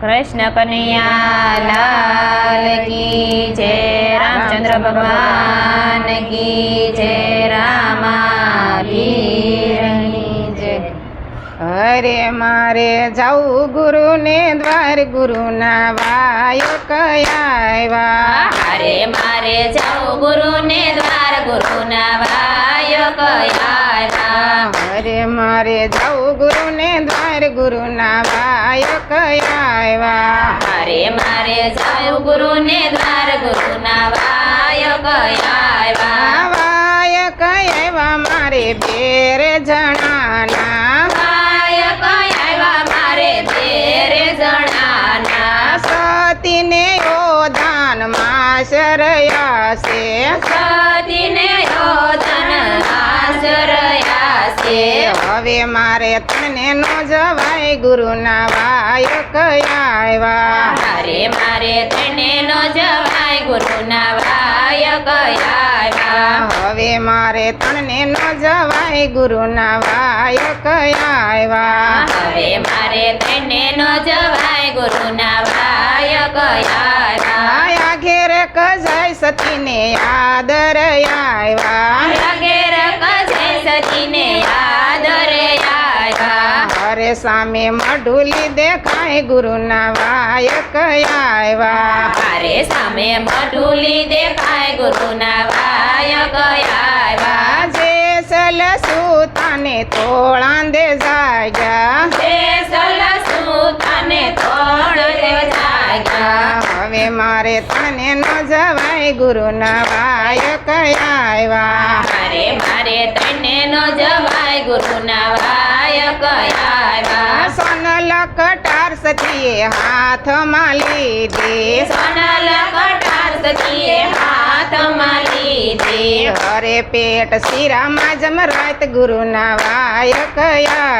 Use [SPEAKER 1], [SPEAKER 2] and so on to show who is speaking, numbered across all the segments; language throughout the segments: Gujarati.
[SPEAKER 1] કૃષ્ણ કનૈયા લાલ કી જય રામચંદ્ર ભગવાન કી જય રામા જય.
[SPEAKER 2] અરે મારે જાઉં ગુરુને દ્વાર ગુરુના વાયો કયા
[SPEAKER 1] અરે મારે જાઉં ગુરુને દ્વાર ગુરુના વાય કયા
[SPEAKER 2] અરે મારે જાવું ગુરુને દ્વાર ગુરુના વાયો કયા
[SPEAKER 1] અરે મારે જાઉં ગુરુને દ્વાર ગુરુના વાય કયા
[SPEAKER 2] વાય કયા મારે બેર જણાના
[SPEAKER 1] વાય કયા મારે તેરે જણાના
[SPEAKER 2] સતીને યોધાનમાં શરયા છે
[SPEAKER 1] સતીને
[SPEAKER 2] હવે મારે તને નો જવાય ગુરુના વાય કયા
[SPEAKER 1] મારે મારે તેને નો જવાય ગુરુના વાય કયા
[SPEAKER 2] હવે મારે તને નો જવાય ગુરુના વાય કયા
[SPEAKER 1] હવે મારે તેને નો જવાય ગુરુના વાય કયા
[SPEAKER 2] આયા ઘેર કજાય સતીને આદર આવ્યા
[SPEAKER 1] ઘેર કજે સતીને આદરે આવ્યા
[SPEAKER 2] અરે સામે મઢુલી દેખાય ગુરુના વાય કયા
[SPEAKER 1] મારે સામે મઢુલી દેખાય ગુરુના વાય કયા
[SPEAKER 2] જે સલ સુતાને તોળાંદે જાગ્યા
[SPEAKER 1] તે સલસુતાને તોડ દે જાગ્યા
[SPEAKER 2] હવે મારે તને ન જવાય ગુરુના વાય કયા
[SPEAKER 1] મારે મારે તને નો જવાય ગુરુના વાય કયા
[SPEAKER 2] સોનલ કટાર સતીએ હાથમાં લીધી.
[SPEAKER 1] સોનલ કટાર સતીએ હાથમાં લીધી.
[SPEAKER 2] હરે પેટ શિરામાં જમરાત ગુરુના વાય કયા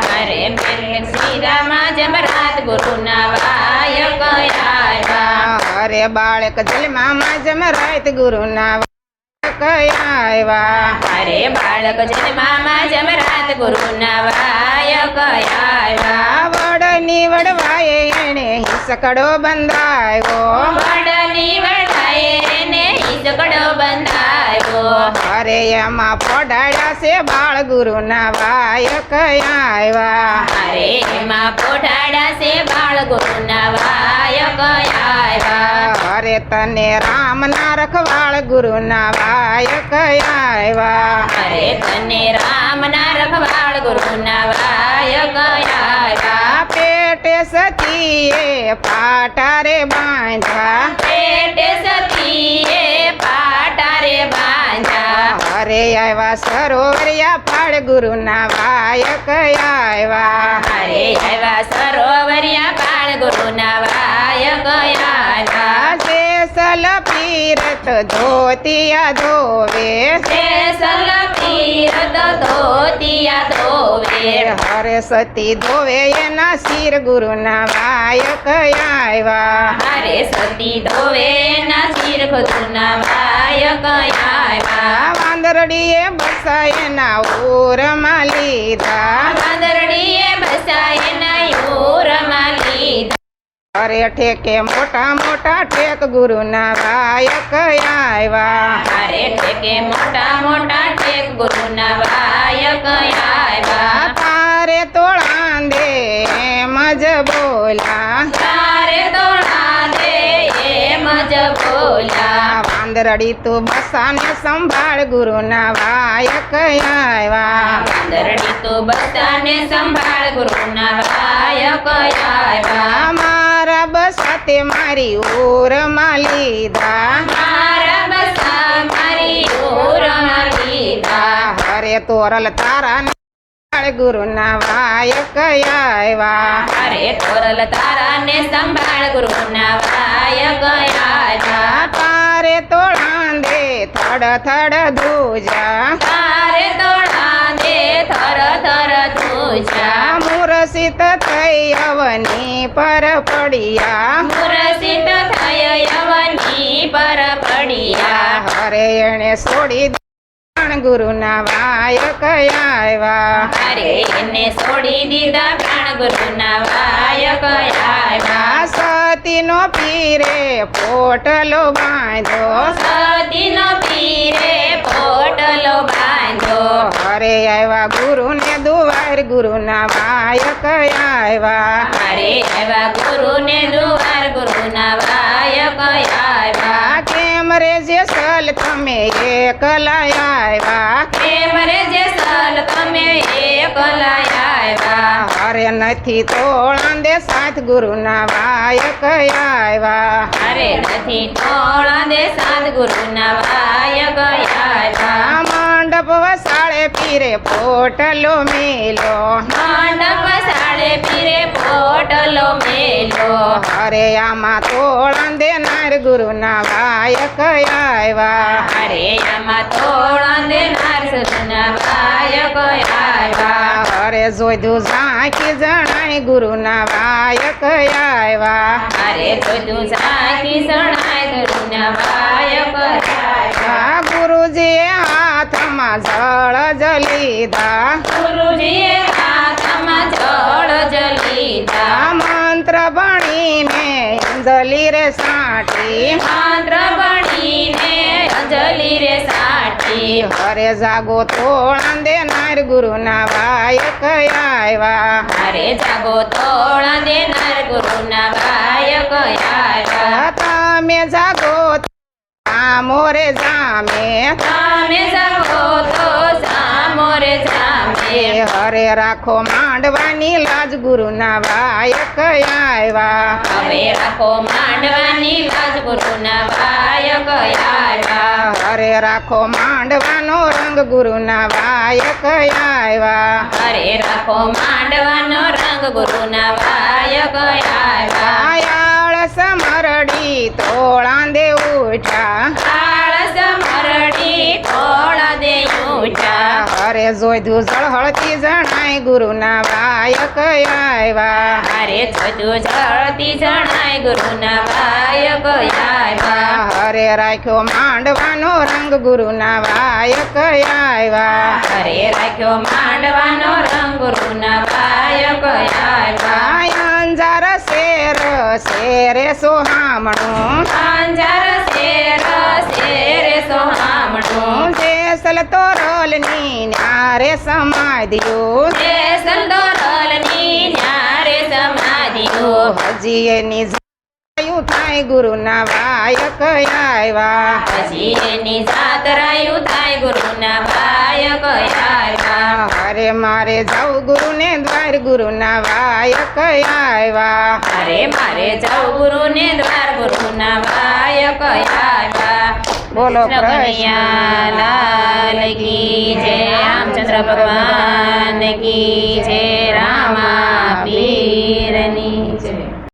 [SPEAKER 1] મારે મેરે શ્રીરામા જમરાત ગુરુના વાયક આવ્યા
[SPEAKER 2] હરે બાળક જન્મામાં જમરાત ગુરુના કયા
[SPEAKER 1] મારે બાળક જન્મામાં જમરાત ગુરુના વાય કયા
[SPEAKER 2] વડની વડવાય એને હિસકડો બંધાયો.
[SPEAKER 1] વડની બંધાયો.
[SPEAKER 2] અરે એમાં પોડાડ્યા છે બાળ ગુરુના વાય કયા
[SPEAKER 1] અરે એમાં પોઢાડા છે બાળ ગુરુના વાય કયા
[SPEAKER 2] અરે તને રામ ના રખવાળ ગુરુના વાય કયા
[SPEAKER 1] અરે તને રામ ના રખવાળ ગુરુના વાય કયા
[SPEAKER 2] પેટે સતીએ પાટારે બાંધા
[SPEAKER 1] પેટે સતીએ પાટારે બાંધા
[SPEAKER 2] અરે આવ્યા સરોવરિયા ફાળ ગુરુના વાય કયા
[SPEAKER 1] અરે આવ્યા સરોવરિયા બાળ ગુરુના વાય કયા
[SPEAKER 2] જે સલ પીરત ધોતિયા ધોવે.
[SPEAKER 1] તે સલ પીરત ધોતિયા ધોવે.
[SPEAKER 2] હરે સતી ધોવે એના શિર ગુરુના વાયક કયા
[SPEAKER 1] હરે સતી ધોવે ના શિર ગુરુના વાય કયા
[SPEAKER 2] વાંદરડીએ બસાયના ઓરમાં લીધા.
[SPEAKER 1] વાદરડીએ બસાય નયુરમાં લીધા.
[SPEAKER 2] અરે ઠેકે મોટા મોટા ઠેક ગુરુના વાયક આવ્યા
[SPEAKER 1] અરે ઠેકે મોટા મોટા ઠેક ગુરુના વાયક આવ્યા
[SPEAKER 2] તારે તોળાંદે એમ જ બોલા
[SPEAKER 1] તારે તોળા દે એમ જ બોલ્યા.
[SPEAKER 2] વાંદરડી તું બસાને સંભાળ ગુરુના વાયક આવ્યા
[SPEAKER 1] વાંદરડી તું બસાને સંભાળ ગુરુના વાય કયા
[SPEAKER 2] મારા બસાતે મારી ઓરમાં લીધા હરે તોરલ તારા ને ગુરુના વાય કયા
[SPEAKER 1] હરે તોરલ તારાને સંભાળ ગુરુના વાય કયા
[SPEAKER 2] તારે તોળાંદે થડ થડ ધૂજા.
[SPEAKER 1] તારે તોડા દે થર થર તુજા
[SPEAKER 2] મુરસિત થઈ અવની પર પડિયા.
[SPEAKER 1] મુરસિત થઈ અવની પર પડિયા.
[SPEAKER 2] હરે એણે છોડી ગુરુના વાયક આવ્યા.
[SPEAKER 1] અરે એને છોડી દીધા પ્રાણ ગુરુના વાયક આવ્યા.
[SPEAKER 2] સતીનો પીરે પોટલો બાંધો.
[SPEAKER 1] સતીનો પીરે પોટલો બાંધો.
[SPEAKER 2] હરે આવ્યા ગુરુને દુવાર ગુરુના વાયક આવ્યા
[SPEAKER 1] અરે આવ્યા ગુરુને દુવાર ગુરુના વાયક આવ્યા
[SPEAKER 2] આ કેમ રે જે સલ તમે એકલા આવ્યા
[SPEAKER 1] પ્રેમ રે જે સલ તમે એકલા આવ્યા
[SPEAKER 2] હરે નથી તોળાંદે સાત ગુરુના વાયક આવ્યા
[SPEAKER 1] અરે નથી તોળા દે સાત ગુરુના વાયક આવ્યા
[SPEAKER 2] આ મંડપ વસાળે પીરે પોટલો મેલો
[SPEAKER 1] મંડપ સાડે પીરે પોટલો મેલો
[SPEAKER 2] હરે આમાં તોળાંદે નાર ગુરુના વાયક આવ્યા
[SPEAKER 1] અરે આમાં તોળા દે નારસના વાયક આવ્યા
[SPEAKER 2] હરે જોઈધું ઝાંખી જણાય ગુરુના વાયક આવ્યા
[SPEAKER 1] અરે બધું સાકી સણાય ગુરુના વાયક આવ્યા
[SPEAKER 2] આ ગુરુજીએ હાથમાં જળ જલીધા
[SPEAKER 1] ગુરુજીએ હાથમાં જળ જલીધા
[SPEAKER 2] મંત્ર ભણીને અંજલી રે સાટી.
[SPEAKER 1] મંત્ર ભણીને અંજલી રે સાટી.
[SPEAKER 2] હરે જાગો તોળા દેનાર ગુરુના વાયક આવ્યા.
[SPEAKER 1] હરે જાગો તોળા દેનાર ગુરુના વાયક આવ્યા.
[SPEAKER 2] તમે જાગો જામે.
[SPEAKER 1] તો સામો રે સામે
[SPEAKER 2] હરે રાખો માંડવાની લાજ ગુરુના વાયક આવ્યા
[SPEAKER 1] હવે રાખો માંડવાની લાજ ગુરુના વાયક આવ્યા
[SPEAKER 2] હરે રાખો માંડવાનો રંગ ગુરુના વાયક આવ્યા
[SPEAKER 1] હરે રાખો માંડવાનો રંગ ગુરુના વાયક આવ્યા
[SPEAKER 2] આયાળ સમરડી તોળા દે ઉઠા
[SPEAKER 1] આળસ મરડી થોડા દે ઉઠા
[SPEAKER 2] હરે જોઈધું જળહળતી જણાય ગુરુના વાયક આવ્યા.
[SPEAKER 1] અરે બધું જળતી જણાય ગુરુના વાયક આવ્યા.
[SPEAKER 2] અરે રાખ્યો માંડવાનો રંગ ગુરુના વાયક આવ્યા.
[SPEAKER 1] અરે રાખ્યો માંડવાનો રંગ ગુરુના વાયક આવ્યા.
[SPEAKER 2] શેર શેરે સોહામણું
[SPEAKER 1] અંજાર શેર શેરે સોહામણું
[SPEAKER 2] જેસલ તોરલની ન્યારે સમાધ્યું
[SPEAKER 1] જે સંદોરલની ન્યારે સમાધિઓ.
[SPEAKER 2] હજી એની જાયું થાય ગુરુના વાયક આવ્યા.
[SPEAKER 1] પછી એની જાતરાયું થાય ગુરુના વાયક આવ્યા.
[SPEAKER 2] હરે મારે જાઉં ગુરુને દ્વાર ગુરુના વાયક આવ્યા.
[SPEAKER 1] અરે મારે જાઉં ગુરુને દ્વાર ગુરુના વાયક આવ્યા.
[SPEAKER 2] બોલો
[SPEAKER 1] કૃષ્ણ લાલ કી જય રામચંદ્ર ભગવાન કી જય રામા પીર